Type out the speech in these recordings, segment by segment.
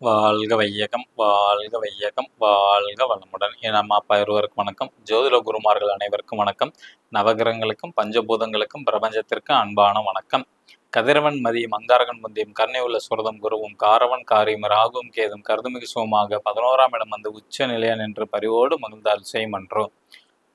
வாழ்க வையகம் வாழ்க வையகம் வாழ்க வளமுடன். என் அம்மா அப்பா இருவருக்கும் வணக்கம். ஜோதிட குருமார்கள் அனைவருக்கும் வணக்கம். நவகிரகங்களுக்கும் பஞ்சபூதங்களுக்கும் பிரபஞ்சத்திற்கும் அன்பான வணக்கம். கதிரவன் மதியம் அங்காரகன் முந்தியம் கருணை உள்ள சுரதம் குருவும் காரவன் காரியம் ராகுவும் கேதும் கருதுமிகு சுகமாக பதினோராம் இடம் வந்து உச்ச நிலையன் என்று பரிவோடு மகிழ்ந்தால் செய்மன்றோம்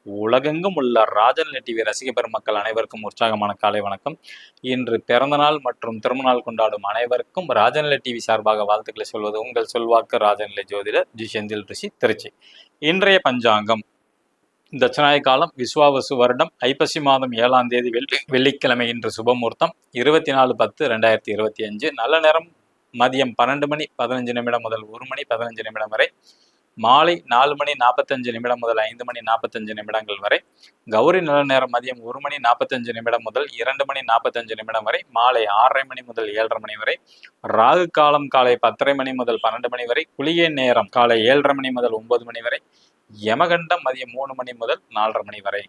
உலகெங்கும் உள்ள ராஜநிலை டிவி ரசிக பெருமக்கள் அனைவருக்கும் உற்சாகமான காலை வணக்கம். இன்று பிறந்தநாள் மற்றும் திருமணநாள் கொண்டாடும் அனைவருக்கும் ராஜநிலை டிவி சார்பாக வாழ்த்துக்களை சொல்வது உங்கள் சொல்வாக்கு ராஜநிலை ஜோதிடர் ஜி. செந்தில் ரிஷி திருச்சி. இன்றைய பஞ்சாங்கம். தட்சிணாய காலம் விஸ்வாவசு வருடம் ஐப்பசி மாதம் ஏழாம் தேதி வெள்ளி வெள்ளிக்கிழமை இன்று சுபமுகூர்த்தம். இருபத்தி நாலு பத்து ரெண்டாயிரத்தி இருபத்தி அஞ்சு. நல்ல நேரம் மதியம் பன்னெண்டு மணி பதினஞ்சு நிமிடம் முதல் ஒரு மணி பதினஞ்சு நிமிடம் வரை மாலை நாலு மணி நாற்பத்தஞ்சு நிமிடம் முதல் ஐந்து மணி நாற்பத்தஞ்சு நிமிடங்கள் வரை கௌரி நல்ல நேரம் மதியம் ஒரு மணி நாற்பத்தஞ்சு நிமிடம் முதல் இரண்டு மணி நாற்பத்தஞ்சு நிமிடம் வரை மாலை ஆறரை மணி முதல் ஏழரை மணி வரை ராகு காலம் காலை பத்தரை மணி முதல் பன்னெண்டு மணி வரை குளிகை நேரம் காலை ஏழரை மணி முதல் ஒன்பது மணி வரை யமகண்டம் மதியம் மூணு மணி முதல் நாலரை மணி வரை.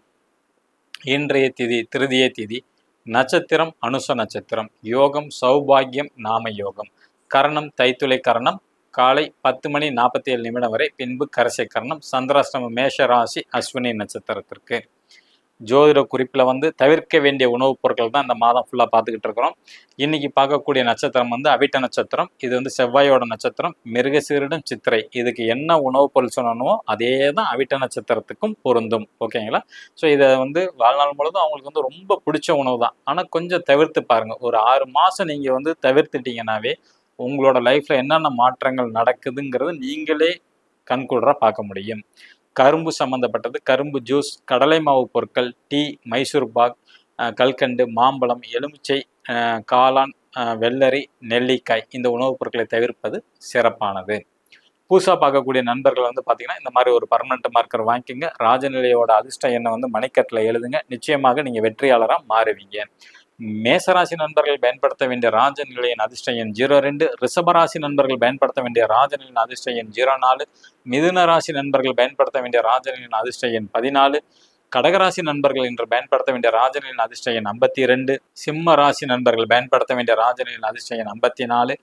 இன்றைய திதி திருதிய திதி நட்சத்திரம் அனுச நட்சத்திரம் யோகம் சௌபாகியம் நாம யோகம். கரணம் தைத்துளை கரணம் காலை பத்து மணி நாற்பத்தி ஏழு நிமிடம் வரை பின்பு கரசை கரணம் சந்திராஷ்டம மேஷ ராசி அஸ்வினி நட்சத்திரத்திற்கு. ஜோதிட குறிப்பில் வந்து தவிர்க்க வேண்டிய உணவுப் பொருட்கள் தான் இந்த மாதம் ஃபுல்லாக பார்த்துக்கிட்டு இருக்கிறோம். இன்றைக்கி பார்க்கக்கூடிய நட்சத்திரம் வந்து அவிட்ட நட்சத்திரம் இது வந்து செவ்வாயோட நட்சத்திரம் மிருகசீரிடம் சித்திரை. இதுக்கு என்ன உணவுப் பொருள் சொன்னோமோ அதே தான் அவிட்ட நட்சத்திரத்துக்கும் பொருந்தும். ஓகேங்களா? ஸோ இதை வந்து வாழ்நாள் முழுதும் அவங்களுக்கு வந்து ரொம்ப பிடிச்ச உணவு தான். ஆனால் கொஞ்சம் தவிர்த்து பாருங்கள் ஒரு ஆறு மாதம் நீங்கள் வந்து தவிர்த்துட்டிங்கன்னாவே உங்களோட லைஃப்ல என்னென்ன மாற்றங்கள் நடக்குதுங்கிறது நீங்களே கண்கூடரா பார்க்க முடியும். கரும்பு சம்மந்தப்பட்டது கரும்பு ஜூஸ் கடலை மாவு பொருட்கள் டீ மைசூர் பாக் கல்கண்டு மாம்பழம் எலுமிச்சை காளான் அஹ் வெள்ளரி நெல்லிக்காய் இந்த உணவுப் பொருட்களை தவிர்ப்பது சிறப்பானது. புதுசாக பார்க்கக்கூடிய நண்பர்கள் வந்து பார்த்தீங்கன்னா இந்த மாதிரி ஒரு பர்மனண்ட் மார்க்கர் வாங்கிக்கோங்க. ராஜநிலையோட அதிர்ஷ்ட எண்ணை வந்து மணிக்கட்டில் எழுதுங்க. நிச்சயமாக நீங்கள் வெற்றியாளராக மாறுவீங்க. மேசராசி நண்பர்கள் பயன்படுத்த வேண்டிய ராஜநிலையின் அதிர்ஷ்ட எண் ஜீரோ ரெண்டு. ரிஷபராசி நண்பர்கள் பயன்படுத்த வேண்டிய ராஜநிலையின் அதிர்ஷ்ட எண் ஜீரோ நாலு. மிதுன ராசி நண்பர்கள் பயன்படுத்த வேண்டிய ராஜநிலையின் அதிர்ஷ்ட எண் பதினாலு. கடகராசி நண்பர்கள் இன்று பயன்படுத்த வேண்டிய ராஜநிலையின் அதிர்ஷ்ட எண் ஐம்பத்தி ரெண்டு சிம்ம ராசி நண்பர்கள் பயன்படுத்த வேண்டிய ராஜநிலையின் அதிர்ஷ்ட எண் ஐம்பத்தி நாலு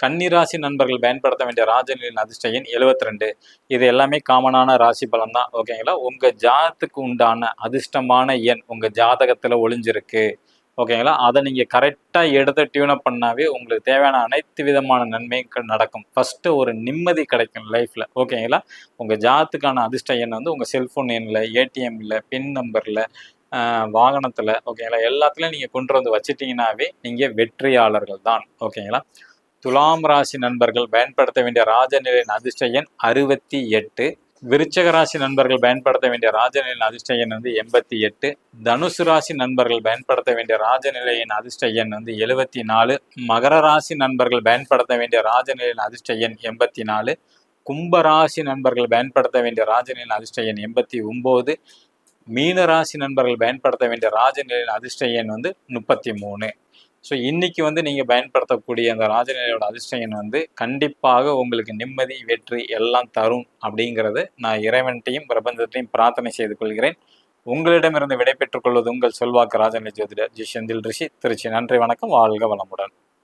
கன்னிராசி நண்பர்கள் பயன்படுத்த வேண்டிய ராஜநிலையின் அதிர்ஷ்ட எண் எழுபத்தி ரெண்டு இது எல்லாமே காமனான ராசி பலன் தான் ஓகேங்களா உங்கள் ஜாதத்துக்கு உண்டான அதிர்ஷ்டமான எண் உங்கள் ஜாதகத்தில் ஒளிஞ்சிருக்கு. ஓகேங்களா? அதை நீங்கள் கரெக்டாக எடுத்து டியூனப் பண்ணாவே உங்களுக்கு தேவையான அனைத்து விதமான நன்மைகள் நடக்கும். ஃபஸ்ட்டு ஒரு நிம்மதி கிடைக்கும் லைஃப்பில் ஓகேங்களா? உங்கள் ஜாத்துக்கான அதிர்ஷ்ட எண் வந்து உங்கள் செல்ஃபோன் எண்ணில் ஏடிஎம்மில் பின் நம்பரில் வாகனத்தில் ஓகேங்களா? எல்லாத்துலேயும் நீங்கள் கொண்டு வந்து வச்சிட்டிங்கனாவே நீங்கள் வெற்றியாளர்கள் தான். ஓகேங்களா? துலாம் ராசி நண்பர்கள் பயன்படுத்த வேண்டிய ராஜநிலையின் அதிர்ஷ்ட எண் அறுபத்தி எட்டு. விருச்சக ராசி நண்பர்கள் பயன்படுத்த வேண்டிய ராஜநிலையின் அதிர்ஷ்ட எண் வந்து எண்பத்தி எட்டு. தனுசு ராசி நண்பர்கள் பயன்படுத்த வேண்டிய ராஜநிலையின் அதிர்ஷ்ட எண் வந்து எழுபத்தி நாலு. மகர ராசி நண்பர்கள் பயன்படுத்த வேண்டிய ராஜநிலையின் அதிர்ஷ்ட எண் எண்பத்தி நாலு. கும்பராசி நண்பர்கள் பயன்படுத்த வேண்டிய ராஜநிலையின் அதிர்ஷ்ட எண் எண்பத்தி ஒம்பது. மீன ராசி நண்பர்கள் பயன்படுத்த வேண்டிய ராஜநிலையின் அதிர்ஷ்ட எண் வந்து முப்பத்தி மூணு. ஸோ இன்னைக்கு வந்து நீங்கள் பயன்படுத்தக்கூடிய அந்த ராஜநிலையோட அதிர்ஷ்டம் வந்து கண்டிப்பாக உங்களுக்கு நிம்மதி வெற்றி எல்லாம் தரும் அப்படிங்கிறது நான் இறைவன்ட்டையும் பிரபஞ்சத்தையும் பிரார்த்தனை செய்து கொள்கிறேன். உங்களிடமிருந்து விடைபெற்றுக் கொள்வது உங்கள் செல்வாக்கு ராஜநிலை ஜோதிடர் ஜி செந்தில் ரிஷி. திருச்சி. நன்றி வணக்கம். வாழ்க வளமுடன்.